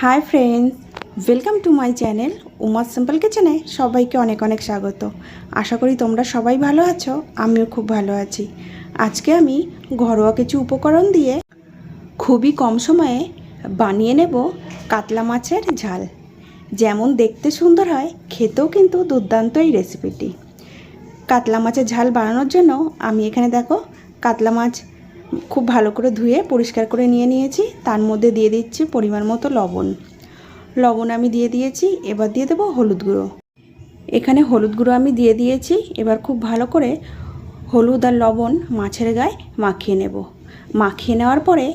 Hi friends welcome to my channel Umar simple কিচেনে সবাইকে অনেক অনেক স্বাগত। আশা করি তোমরা সবাই ভালো আছো, আমিও খুব ভালো আছি। আজকে আমি ঘরোয়া কিছু উপকরণ দিয়ে খুবই কম সময়ে বানিয়ে নেব কাতলা মাছের ঝাল। যেমন দেখতে সুন্দর হয়, খেতেও কিন্তু দুর্দান্ত এই রেসিপিটি কাতলা মাছের ঝাল বানানোর জন্য আমি এখানে দেখো, কাতলা মাছ খুব ভালো করে ধুয়ে পরিষ্কার করে নিয়ে নিয়েছি। তার মধ্যে দিয়ে দিচ্ছি পরিমাণ মতো লবণ। লবণ আমি দিয়ে দিয়েছি, এবার দিয়ে দেবো হলুদ গুঁড়ো। এখানে হলুদ গুঁড়ো আমি দিয়ে দিয়েছি, এবার খুব ভালো করে হলুদ আর লবণ মাছের গায়ে মাখিয়ে নেব। মাখিয়ে নেওয়ার পরে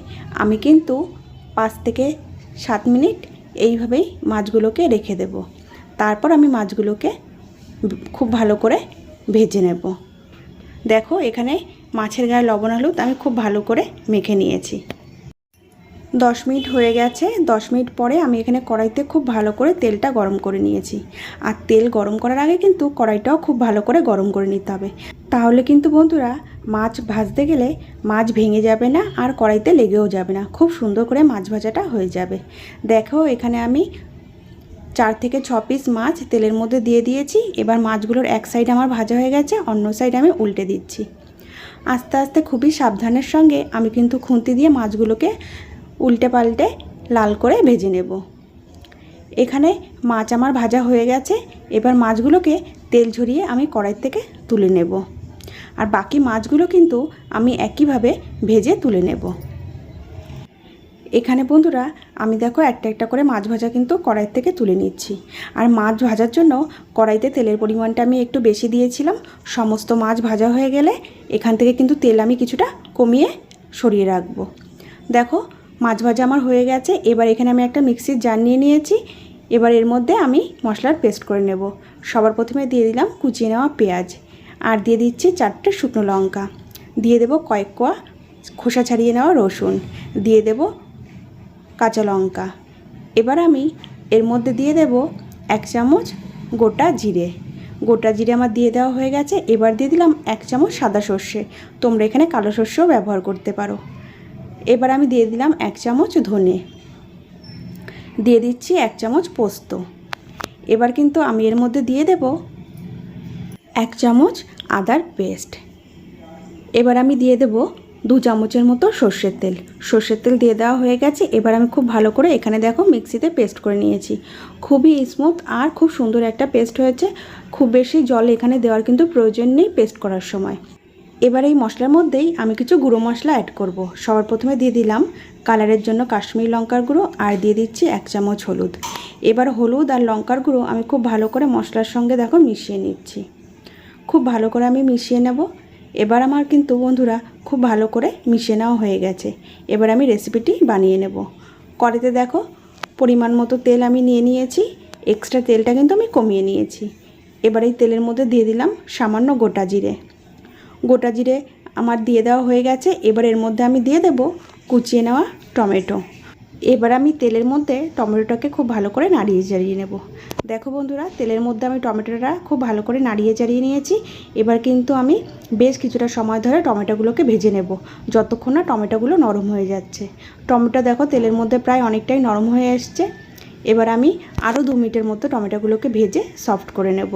আমি কিন্তু পাঁচ থেকে সাত মিনিট এইভাবেই মাছগুলোকে রেখে দেব। তারপর আমি মাছগুলোকে খুব ভালো করে ভেজে নেব। দেখো এখানে মাছের গায়ে লবণ হলুদ আমি খুব ভালো করে মেখে নিয়েছি। দশ মিনিট হয়ে গেছে। দশ মিনিট পরে আমি এখানে কড়াইতে খুব ভালো করে তেলটা গরম করে নিয়েছি। আর তেল গরম করার আগে কিন্তু কড়াইটাও খুব ভালো করে গরম করে নিতে হবে। তাহলে কিন্তু বন্ধুরা, মাছ ভাজতে গেলে মাছ ভেঙে যাবে না আর কড়াইতে লেগেও যাবে না। খুব সুন্দর করে মাছ ভাজাটা হয়ে যাবে। দেখো, এখানে আমি চার থেকে ছ পিস মাছ তেলের মধ্যে দিয়ে দিয়েছি। এবার মাছগুলোর এক সাইড আমার ভাজা হয়ে গেছে, অন্য সাইড আমি উল্টে দিচ্ছি। আস্তে আস্তে খুবই সাবধানের সঙ্গে আমি কিন্তু খুন্তি দিয়ে মাছগুলোকে উল্টে পাল্টে লাল করে ভেজে নেব। এখানে মাছ আমার ভাজা হয়ে গেছে, এবার মাছগুলোকে তেল ঝরিয়ে আমি কড়াই থেকে তুলে নেব। আর বাকি মাছগুলো কিন্তু আমি একইভাবে ভেজে তুলে নেব। এখানে বন্ধুরা, আমি দেখো একটা একটা করে মাছ ভাজা কিন্তু কড়াই থেকে তুলে নিচ্ছি। আর মাছ ভাজার জন্য কড়াইতে তেলের পরিমাণটা আমি একটু বেশি দিয়েছিলাম। সমস্ত মাছ ভাজা হয়ে গেলে এখান থেকে কিন্তু তেল আমি কিছুটা কমিয়ে সরিয়ে রাখব। দেখো, মাছ ভাজা আমার হয়ে গেছে। এবার এখানে আমি একটা মিক্সির জার নিয়ে নিয়েছি। এবার এর মধ্যে আমি মশলার পেস্ট করে নেব। সবার প্রথমে দিয়ে দিলাম কুচিয়ে নেওয়া পেঁয়াজ। আর দিয়ে দিচ্ছি চারটে শুকনো লঙ্কা। দিয়ে দেবো কয়েক কোয়া খোসা ছাড়িয়ে নেওয়া রসুন। দিয়ে দেবো কাঁচা লঙ্কা। এবার আমি এর মধ্যে দিয়ে দেব এক চামচ গোটা জিরে। গোটা জিরে আমার দিয়ে দেওয়া হয়ে গেছে। এবার দিয়ে দিলাম এক চামচ সাদা সর্ষে। তোমরা এখানে কালো সর্ষেও ব্যবহার করতে পারো। এবার আমি দিয়ে দিলাম এক চামচ ধনে। দিয়ে দিচ্ছি এক চামচ পোস্ত। এবার কিন্তু আমি এর মধ্যে দিয়ে দেব এক চামচ আদার পেস্ট। এবার আমি দিয়ে দেব দু চামচের মতো সর্ষের তেল। সর্ষের তেল দিয়ে দেওয়া হয়ে গেছে। এবার আমি খুব ভালো করে এখানে দেখো মিক্সিতে পেস্ট করে নিয়েছি। খুবই স্মুথ আর খুব সুন্দর একটা পেস্ট হয়েছে। খুব বেশি জল এখানে দেওয়ার কিন্তু প্রয়োজন নেই পেস্ট করার সময়। এবার এই মশলার মধ্যেই আমি কিছু গুঁড়ো মশলা অ্যাড করব। সবার প্রথমে দিয়ে দিলাম কালারের জন্য কাশ্মীরি লঙ্কার গুঁড়ো আর দিয়ে দিচ্ছি এক চামচ হলুদ। এবার হলুদ আর লঙ্কার গুঁড়ো আমি খুব ভালো করে মশলার সঙ্গে দেখো মিশিয়ে নিচ্ছি। খুব ভালো করে আমি মিশিয়ে নেব। এবার আমার কিন্তু বন্ধুরা খুব ভালো করে মিশে নেওয়া হয়ে গেছে। এবার আমি রেসিপিটি বানিয়ে নেব। কড়াইতে দেখো, পরিমাণ মতো তেল আমি নিয়ে নিয়েছি। এক্সট্রা তেলটা কিন্তু আমি কমিয়ে নিয়েছি। এবার এই তেলের মধ্যে দিয়ে দিলাম সামান্য গোটা জিরে। গোটা জিরে আমার দিয়ে দেওয়া হয়ে গেছে। এবার এর মধ্যে আমি দিয়ে দেব কুচিয়ে নেওয়া টমেটো। এবার আমি তেলের মধ্যে টমেটোটাকে খুব ভালো করে নাড়িয়ে চাড়িয়ে নেব। দেখো বন্ধুরা, তেলের মধ্যে আমি টমেটোটা খুব ভালো করে নাড়িয়ে চাড়িয়ে নিয়েছি। এবার কিন্তু আমি বেশ কিছুটা সময় ধরে টমেটোগুলোকে ভেজে নেব, যতক্ষণ না টমেটোগুলো নরম হয়ে যাচ্ছে। টমেটো দেখো তেলের মধ্যে প্রায় অনেকটাই নরম হয়ে এসছে এবার আমি আরও দু মিনিটের মতো টমেটোগুলোকে ভেজে সফট করে নেব।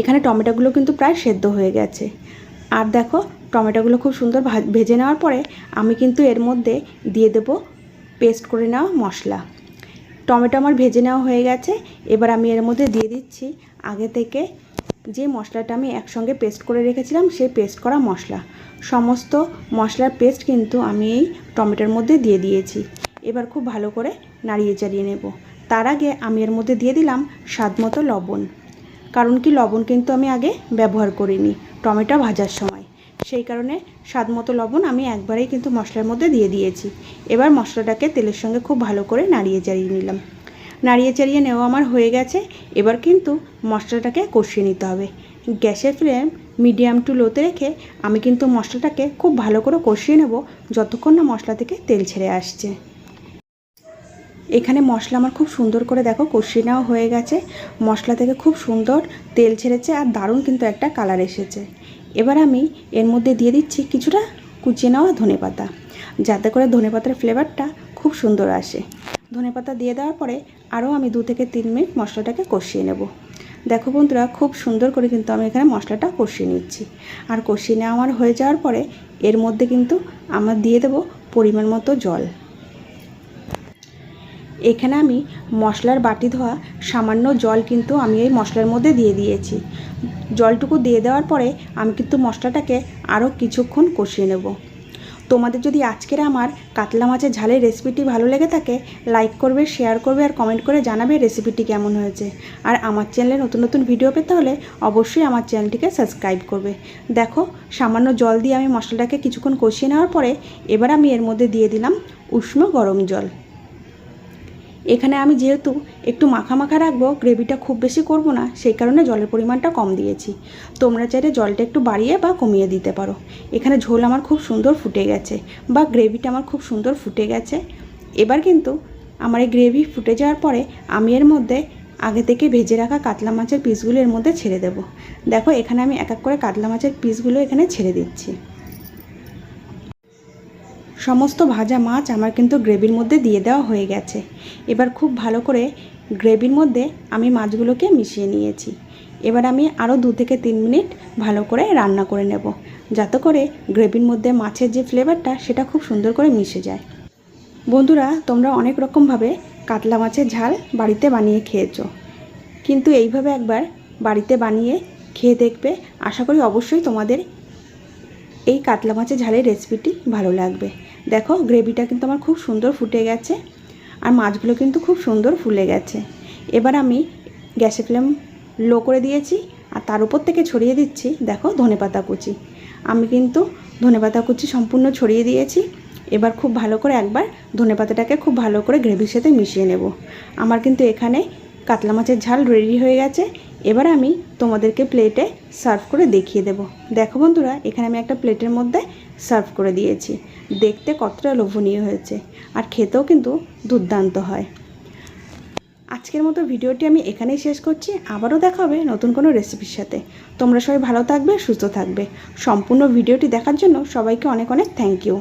এখানে টমেটোগুলো কিন্তু প্রায় সেদ্ধ হয়ে গেছে। আর দেখো, টমেটোগুলো খুব সুন্দর ভেজে নেওয়ার পরে আমি কিন্তু এর মধ্যে দিয়ে দেব পেস্ট করে নেওয়া মশলা। টমেটো আমার ভেজে নেওয়া হয়ে গেছে। এবার আমি এর মধ্যে দিয়ে দিচ্ছি আগে থেকে যে মশলাটা আমি একসঙ্গে পেস্ট করে রেখেছিলাম সেই পেস্ট করা মশলা। সমস্ত মশলার পেস্ট কিন্তু আমি এই টমেটোর মধ্যে দিয়ে দিয়েছি। এবার খুব ভালো করে নাড়িয়ে চাড়িয়ে নেব। তার আগে আমি এর মধ্যে দিয়ে দিলাম স্বাদ মতো লবণ। কারণ কি লবণ কিন্তু আমি আগে ব্যবহার করিনি টমেটো ভাজার সময়। সেই কারণে স্বাদ মতো লবণ আমি একবারেই কিন্তু মশলার মধ্যে দিয়ে দিয়েছি। এবার মশলাটাকে তেলের সঙ্গে খুব ভালো করে নাড়িয়ে চাড়িয়ে নিলাম। নাড়িয়ে চাড়িয়ে নেওয়া আমার হয়ে গেছে। এবার কিন্তু মশলাটাকে কষিয়ে নিতে হবে। গ্যাসের ফ্লেম মিডিয়াম টু লোতে রেখে আমি কিন্তু মশলাটাকে খুব ভালো করে কষিয়ে নেব যতক্ষণ না মশলা থেকে তেল ছেড়ে আসছে। এখানে মশলা আমার খুব সুন্দর করে দেখো কষিয়ে নেওয়া হয়ে গেছে। মশলা থেকে খুব সুন্দর তেল ছেড়েছে আর দারুণ কিন্তু একটা কালার এসেছে। এবার আমি এর মধ্যে দিয়ে দিচ্ছি কিছুটা কুচিয়ে নেওয়া ধনে পাতা, যাতে করে ধনে পাতার ফ্লেভারটা খুব সুন্দর আসে। ধনেপাতা দিয়ে দেওয়ার পরে আরও আমি দু থেকে তিন মিনিট মশলাটাকে কষিয়ে নেব। দেখো বন্ধুরা, খুব সুন্দর করে কিন্তু আমি এখানে মশলাটা কষিয়ে নিচ্ছি। আর কষিয়ে নেওয়া আমার হয়ে যাওয়ার পরে এর মধ্যে কিন্তু আমার দিয়ে দেবো পরিমাণ মতো জল। এখানে আমি মশলার বাটি ধোয়া সামান্য জল কিন্তু আমি এই মশলার মধ্যে দিয়ে দিয়েছি। জলটুকু দিয়ে দেওয়ার পরে আমি কিন্তু মশলাটাকে আরও কিছুক্ষণ কষিয়ে নেব। তোমাদের যদি আজকের আমার কাতলা মাছের ঝালের রেসিপিটি ভালো লেগে থাকে, লাইক করবে, শেয়ার করবে আর কমেন্ট করে জানাবে রেসিপিটি কেমন হয়েছে। আর আমার চ্যানেলে নতুন নতুন ভিডিও পেতে হলে অবশ্যই আমার চ্যানেলটিকে সাবস্ক্রাইব করবে। দেখো, সামান্য জল দিয়ে আমি মশলাটাকে কিছুক্ষণ কষিয়ে নেওয়ার পরে এবার আমি এর মধ্যে দিয়ে দিলাম উষ্ণ গরম জল। এখানে আমি যেহেতু একটু মাখা মাখা রাখব গ্রেভিটা খুব বেশি করব না, সেই কারণে জলের পরিমাণটা কম দিয়েছি। তোমরা চাইলে জলটা একটু বাড়িয়ে বা কমিয়ে দিতে পারো। এখানে ঝোল আমার খুব সুন্দর ফুটে গেছে বা গ্রেভিটা আমার খুব সুন্দর ফুটে গেছে। এবার কিন্তু আমার এই গ্রেভি ফুটে যাওয়ার পরে আমি এর মধ্যে আগে থেকে ভেজে রাখা কাতলা মাছের পিসগুলো এর মধ্যে ছেড়ে দেবো। দেখো, এখানে আমি এক এক করে কাতলা মাছের পিসগুলো এখানে ছেড়ে দিচ্ছি। সমস্ত ভাজা মাছ আমার কিন্তু গ্রেভির মধ্যে দিয়ে দেওয়া হয়ে গেছে। এবার খুব ভালো করে গ্রেভির মধ্যে আমি মাছগুলোকে মিশিয়ে নিয়েছি। এবার আমি আরও দু থেকে তিন মিনিট ভালো করে রান্না করে নেব, যাতে করে গ্রেভির মধ্যে মাছের যে ফ্লেভারটা, সেটা খুব সুন্দর করে মিশে যায়। বন্ধুরা, তোমরা অনেক রকমভাবে কাতলা মাছের ঝাল বাড়িতে বানিয়ে খেয়েছো। কিন্তু এইভাবে একবার বাড়িতে বানিয়ে খেয়ে দেখবে, আশা করি অবশ্যই তোমাদের এই কাতলা মাছের ঝালের রেসিপিটি ভালো লাগবে। দেখো, গ্রেভিটা কিন্তু আমার খুব সুন্দর ফুটে গেছে আর মাছগুলো কিন্তু খুব সুন্দর ফুলে গেছে। এবার আমি গ্যাসের ফ্লেম লো করে দিয়েছি আর তার উপর থেকে ছড়িয়ে দিচ্ছি, দেখো ধনেপাতা কুচি। আমি কিন্তু ধনেপাতা কুচি সম্পূর্ণ ছড়িয়ে দিয়েছি। এবার খুব ভালো করে একবার ধনেপাতাটাকে খুব ভালো করে গ্রেভির সাথে মিশিয়ে নেব। আমার কিন্তু এখানে কাতলা মাছের ঝাল রেডি হয়ে গেছে। এবার আমি তোমাদেরকে প্লেটে সার্ভ করে দেখিয়ে দেব। দেখো বন্ধুরা, এখানে আমি একটা প্লেটের মধ্যে সার্ভ করে দিয়েছি। দেখতে কতটা লোভনীয় হয়েছে। আর খেতেও কিন্তু দুর্দান্ত হয়। আজকের মতো ভিডিওটি আমি এখানেই শেষ করছি। আবারও দেখা হবে নতুন কোনো রেসিপির সাথে। তোমরা সবাই ভালো থাকবে, সুস্থ থাকবে। সম্পূর্ণ ভিডিওটি দেখার জন্য সবাইকে অনেক অনেক থ্যাংক ইউ